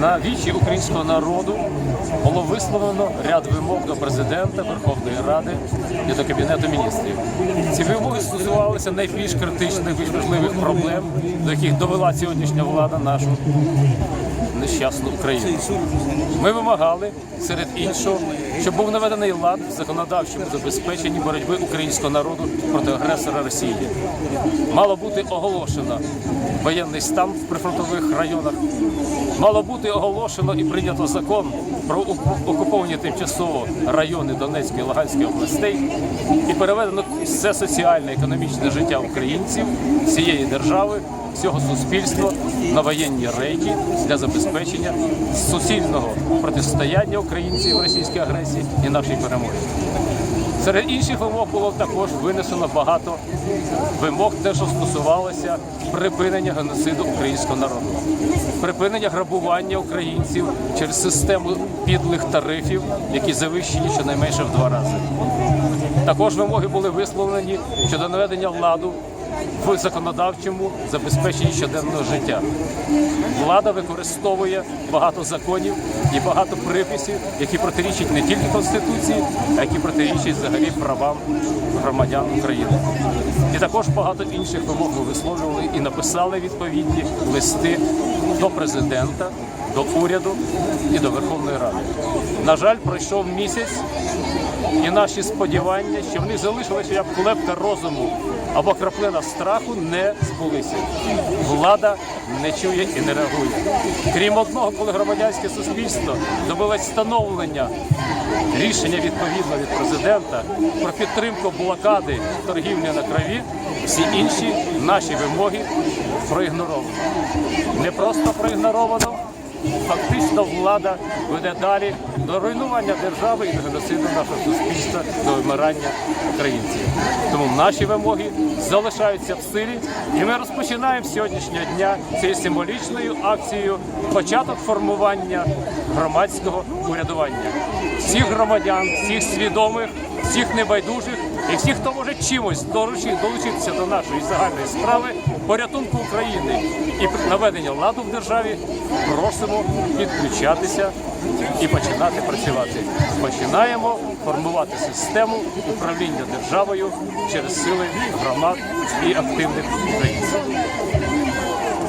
На вічі українського народу було висловлено ряд вимог до президента Верховної Ради і до Кабінету міністрів. Ці вимоги стосувалися найбільш критичних і важливих проблем, до яких довела сьогоднішня влада нашу нещасну Україну. Ми вимагали серед іншого, щоб був наведений лад в законодавчому забезпеченні боротьби українського народу проти агресора Росії. Мало бути оголошено воєнний стан в прифронтових районах. Мало бути оголошено і прийнято закон про окуповані тимчасово райони Донецької і Луганської областей і переведено все соціальне економічне життя українців всієї держави, всього суспільства на воєнні рейки для забезпечення суцільного протистояння українців російській агресії і нашій перемоги. Серед інших вимог було також винесено багато вимог, те, що стосувалося припинення геноциду українського народу, припинення грабування українців через систему підлих тарифів, які завищені щонайменше в два рази. Також вимоги були висловлені щодо наведення ладу в законодавчому забезпеченні щоденного життя. Влада використовує багато законів і багато приписів, які протирічать не тільки Конституції, а які протирічать взагалі правам громадян України. І також багато інших вимог ми висловлювали і написали відповідні листи до президента, до уряду і до Верховної Ради. На жаль, пройшов місяць, і наші сподівання, що в них залишилося як клепка розуму або краплина страху, не збулися. Влада не чує і не реагує. Крім одного, коли громадянське суспільство добилось встановлення рішення відповідно від президента про підтримку блокади торгівлі на крові, всі інші наші вимоги проігноровано. Не просто проігноровано. Фактично влада веде далі до руйнування держави і до геноциду нашого суспільства, до вимирання українців. Тому наші вимоги залишаються в силі, і ми розпочинаємо сьогоднішнього дня цією символічною акцією початок формування громадського урядування. Всіх громадян, всіх свідомих, всіх небайдужих і всі, хто може чимось долучи- долучитися до нашої загальної справи порятунку України і наведення ладу в державі, просимо підключатися і починати працювати. Починаємо формувати систему управління державою через сили громад і активних українців.